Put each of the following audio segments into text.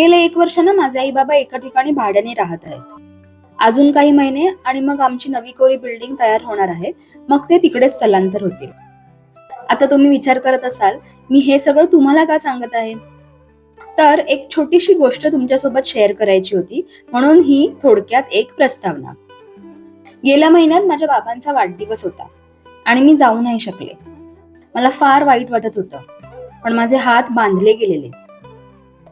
गेले एक वर्ष ना माझे आई बाबा एका ठिकाणी भाड्याने राहत आहेत. अजून काही महिने आणि मग आमची नवी कोरी बिल्डिंग तयार होणार आहे. मग ते तिकडे स्थलांतर होतील. आता तुम्ही विचार करत असाल मी हे सगळं तुम्हाला का सांगत आहे? तर एक छोटीशी गोष्ट तुमच्यासोबत शेअर करायची होती म्हणून ही थोडक्यात एक प्रस्तावना. गेल्या महिन्यात माझ्या बाबांचा वाढदिवस होता आणि मी जाऊ नाही शकले. मला फार वाईट वाटत होतं पण माझे हात बांधले गेलेले.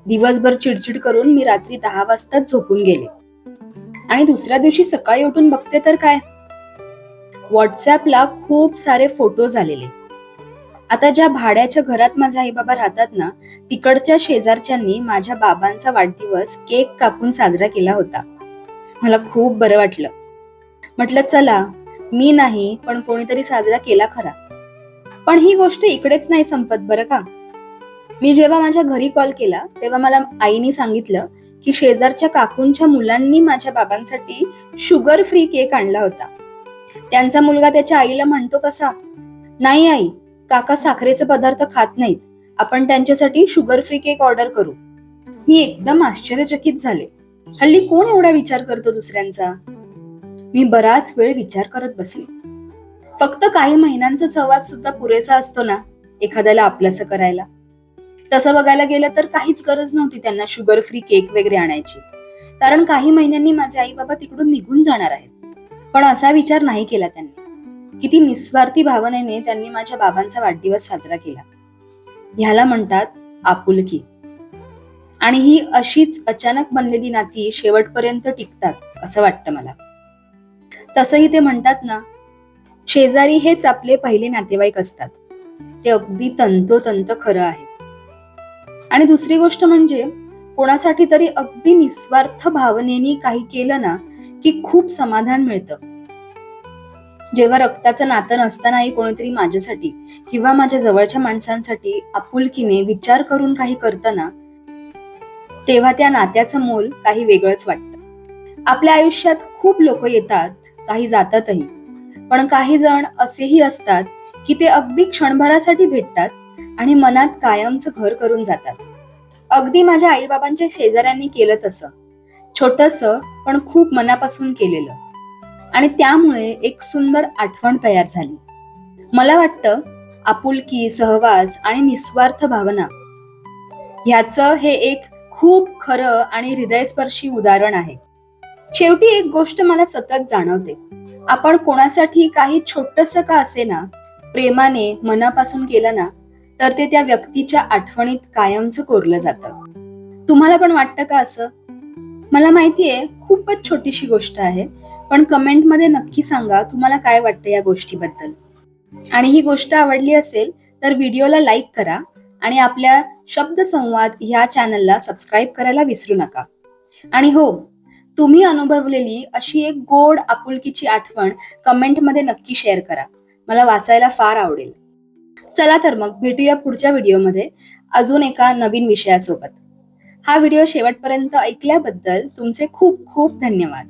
दिवसभर चिडचिड करून मी रात्री दहा वाजताच झोपून गेले. आणि दुसऱ्या दिवशी सकाळी उठून बघते तर काय? व्हॉट्सॲपला खूप सारे फोटो झालेले. आता ज्या भाड्याच्या घरात माझे आई बाबा राहतात ना तिकडच्या शेजारच्यांनी माझ्या बाबांचा वाढदिवस केक कापून साजरा केला होता. मला खूप बरं वाटलं. म्हटलं चला मी नाही पण कोणीतरी साजरा केला खरा. पण ही गोष्ट इकडेच नाही संपत बरं का? मी जेव्हा माझ्या घरी कॉल केला तेव्हा मला आईने सांगितलं की शेजारच्या काकूंच्या मुलांनी माझ्या बाबांसाठी शुगर फ्री केक आणला होता. त्यांचा मुलगा त्याच्या आईला म्हणतो कसा नाही आई काका साखरेचे पदार्थ खात नाहीत. आपण त्यांच्यासाठी शुगर फ्री केक ऑर्डर करू. मी एकदम आश्चर्यचकित झाले. हल्ली कोण एवढा विचार करतो दुसऱ्यांचा? मी बराच वेळ विचार करत बसले. फक्त काही महिन्यांचा सहवास सुद्धा पुरेसा असतो ना एखाद्याला आपलंसं करायला. तसं बघायला गेलं तर काहीच गरज नव्हती त्यांना शुगर फ्री केक वगैरे आणायची. कारण काही महिन्यांनी माझे आई बाबा तिकडून निघून जाणार आहेत. पण असा विचार नाही केला त्यांनी. किती निस्वार्थी भावनेने त्यांनी माझ्या बाबांचा वाढदिवस साजरा केला. ह्याला म्हणतात आपुलकी. आणि ही अशीच अचानक बनलेली नाती शेवटपर्यंत टिकतात असं वाटतं मला. तसंही ते म्हणतात ना शेजारी हेच आपले पहिले नातेवाईक असतात. ते अगदी तंतोतंत खरं आहे. आणि दुसरी गोष्ट म्हणजे कोणासाठी तरी अगदी निस्वार्थ भावनेनी काही केलं ना की खूप समाधान मिळतं. जेव्हा रक्ताचं नातं नसतानाही कोणीतरी माझ्यासाठी किंवा माझ्या जवळच्या माणसांसाठी आपुलकीने विचार करून काही करताना तेव्हा त्या नात्याचं मोल काही वेगळंच वाटतं. आपल्या आयुष्यात खूप लोक येतात काही जातातही. पण काही जण असेही असतात की ते अगदी क्षणभरासाठी भेटतात आणि मनात कायमचं घर करून जातात. अगदी माझ्या आईबाबांच्या शेजाऱ्यांनी केलं तसं. छोटस पण खूप मनापासून केलेलं. आणि त्यामुळे एक सुंदर आठवण तयार झाली. मला वाटतं आपुलकी सहवास आणि निस्वार्थ भावना ह्याचं हे एक खूप खरं आणि हृदयस्पर्शी उदाहरण आहे. शेवटी एक गोष्ट मला सतत जाणवते. आपण कोणासाठी काही छोटस का असे ना प्रेमाने मनापासून केलं ना तर ते त्या व्यक्तीच्या आठवणीत कायमचं कोरलं जातं. तुम्हाला पण वाटतं का असं? मला माहितीये खूपच छोटीशी गोष्ट आहे पण कमेंटमध्ये नक्की सांगा तुम्हाला काय वाटतं या गोष्टीबद्दल. आणि ही गोष्ट आवडली असेल तर व्हिडिओला लाईक करा आणि आपल्या शब्दसंवाद ह्या चॅनलला सबस्क्राईब करायला विसरू नका. आणि हो तुम्ही अनुभवलेली अशी एक गोड आपुलकीची आठवण कमेंटमध्ये नक्की शेअर करा. मला वाचायला फार आवडेल. चला तर मग भेटूया पुढच्या व्हिडिओमध्ये. अजून एका नवीन विषयासोबत. हा व्हिडिओ शेवटपर्यंत ऐकल्याबद्दल तुमचे खूप खूप धन्यवाद.